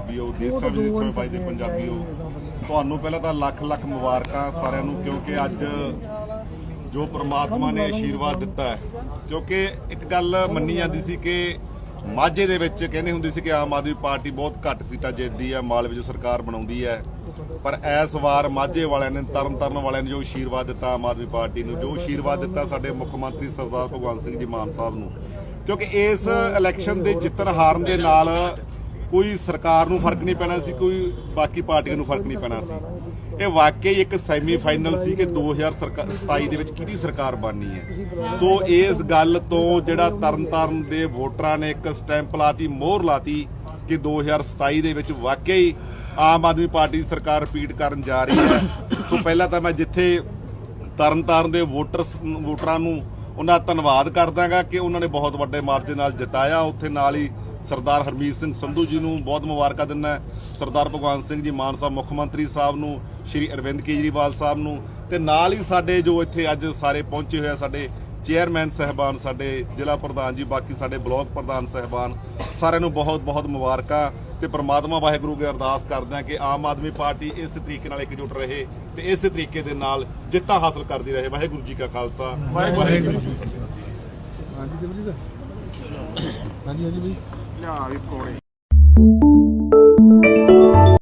ਪੰਜਾਬੀਓ ਦੇਸਾਂ ਵਿੱਚ ਜਿੱਥੇ ਵੱਜਦੇ ਪੰਜਾਬੀਓ ਤੁਹਾਨੂੰ ਪਹਿਲਾਂ ਤਾਂ ਲੱਖ ਲੱਖ ਮੁਬਾਰਕਾਂ ਸਾਰਿਆਂ ਨੂੰ ਕਿਉਂਕਿ ਅੱਜ ਜੋ ਪ੍ਰਮਾਤਮਾ ਨੇ ਆਸ਼ੀਰਵਾਦ ਦਿੱਤਾ ਹੈ। ਕਿਉਂਕਿ ਇੱਕ ਗੱਲ ਮੰਨੀ ਜਾਂਦੀ ਸੀ ਕਿ ਮਾਝੇ ਦੇ ਵਿੱਚ ਕਹਿੰਦੇ ਹੁੰਦੇ ਸੀ ਕਿ ਆਮ ਆਦਮੀ ਪਾਰਟੀ ਬਹੁਤ ਘੱਟ ਸੀਟਾਂ ਜਿੱਤਦੀ ਹੈ ਮਾਲਵੇ ਜੋ ਸਰਕਾਰ ਬਣਾਉਂਦੀ ਹੈ। ਪਰ ਇਸ ਵਾਰ ਮਾਝੇ ਵਾਲਿਆਂ ਨੇ ਤਰਨ ਤਾਰਨ ਵਾਲਿਆਂ ਨੇ ਜੋ ਆਸ਼ੀਰਵਾਦ ਦਿੱਤਾ ਆਮ ਆਦਮੀ ਪਾਰਟੀ ਨੂੰ ਜੋ ਆਸ਼ੀਰਵਾਦ ਦਿੱਤਾ ਸਾਡੇ ਮੁੱਖ ਮੰਤਰੀ ਸਰਦਾਰ ਭਗਵੰਤ ਸਿੰਘ ਜੀ ਮਾਨ ਸਾਹਿਬ ਨੂੰ। ਕਿਉਂਕਿ ਇਸ ਇਲੈਕਸ਼ਨ ਦੇ ਜਿੱਤਣ ਹਾਰਨ ਦੇ ਨਾਲ ਕੋਈ ਸਰਕਾਰ ਨੂੰ ਫ਼ਰਕ ਨਹੀਂ ਪੈਣਾ ਸੀ, ਕੋਈ ਬਾਕੀ ਪਾਰਟੀਆਂ ਨੂੰ ਫ਼ਰਕ ਨਹੀਂ ਪੈਣਾ ਸੀ। ਇਹ ਵਾਕਈ ਇੱਕ ਸੈਮੀ ਫਾਈਨਲ ਸੀ ਕਿ 2027 ਦੇ ਵਿੱਚ ਕਿਹਦੀ ਸਰਕਾਰ ਬਣਨੀ ਹੈ? ਸੋ ਇਸ ਗੱਲ ਤੋਂ ਜਿਹੜਾ ਤਰਨਤਾਰਨ ਦੇ ਵੋਟਰਾਂ ਨੇ ਇੱਕ ਸਟੈਂਪ ਲਾਤੀ, ਮੋਹਰ ਲਾਤੀ ਕਿ 2027 ਦੇ ਵਿੱਚ ਵਾਕਈ ਆਮ ਆਦਮੀ ਪਾਰਟੀ ਦੀ ਸਰਕਾਰ ਰਿਪੀਟ ਕਰਨ ਜਾ ਰਹੀ ਹੈ। ਸੋ ਪਹਿਲਾਂ ਤਾਂ ਮੈਂ ਜਿੱਥੇ ਤਰਨਤਾਰਨ ਦੇ ਵੋਟਰ ਵੋਟਰਾਂ ਨੂੰ ਉਹਨਾਂ ਦਾ ਧੰਨਵਾਦ ਕਰਦਾਗਾ ਕਿ ਉਹਨਾਂ ਨੇ ਬਹੁਤ ਵੱਡੇ ਮਾਰਜਨ ਨਾਲ ਜਿਤਾਇਆ। ਉੱਥੇ ਨਾਲ ਹੀ ਸਰਦਾਰ ਹਰਮੀਤ ਸਿੰਘ ਸੰਧੂ ਜੀ ਨੂੰ ਬਹੁਤ ਮੁਬਾਰਕਾਂ ਦਿੰਦਾ ਸਰਦਾਰ ਭਗਵੰਤ ਸਿੰਘ ਜੀ ਮਾਨ ਸਾਹਿਬ ਮੁੱਖ ਮੰਤਰੀ ਸਾਹਿਬ ਨੂੰ ਸ਼੍ਰੀ ਅਰਵਿੰਦ ਕੇਜਰੀਵਾਲ ਸਾਹਿਬ ਨੂੰ ਤੇ ਨਾਲ ਹੀ ਸਾਡੇ ਜੋ ਇੱਥੇ ਅੱਜ ਸਾਰੇ ਪਹੁੰਚੇ ਹੋਏ ਆ ਸਾਡੇ ਚੇਅਰਮੈਨ ਸਹਿਬਾਨ ਸਾਡੇ ਜ਼ਿਲ੍ਹਾ ਪ੍ਰਧਾਨ ਜੀ ਬਾਕੀ ਸਾਡੇ ਬਲਾਕ ਪ੍ਰਧਾਨ ਸਹਿਬਾਨ ਸਾਰਿਆਂ ਨੂੰ ਬਹੁਤ ਬਹੁਤ ਮੁਬਾਰਕਾਂ ਤੇ ਪ੍ਰਮਾਤਮਾ ਵਾਹਿਗੁਰੂ ਅੱਗੇ ਅਰਦਾਸ ਕਰਦੇ ਹਾਂ ਕਿ ਆਮ ਆਦਮੀ ਪਾਰਟੀ ਇਸ ਤਰੀਕੇ ਨਾਲ ਇਕਜੁੱਟ ਰਹੇ ਤੇ ਇਸੇ ਤਰੀਕੇ ਦੇ ਨਾਲ ਜਿੱਤਾਂ ਹਾਸਲ ਕਰਦੀ ਰਹੇ। ਵਾਹਿਗੁਰੂ ਜੀ ਕਾ ਖਾਲਸਾ। ਵਾਹਿਗੁਰੂ ਜੀ ਕੀ ਫਤਿਹ। ਹਾਂਜੀ ਜਬਰੀ ਦਾ ਹਾਂਜੀ ਹਾਂਜੀ ਬਈ। എല്ലാ അഭിപ്രായവും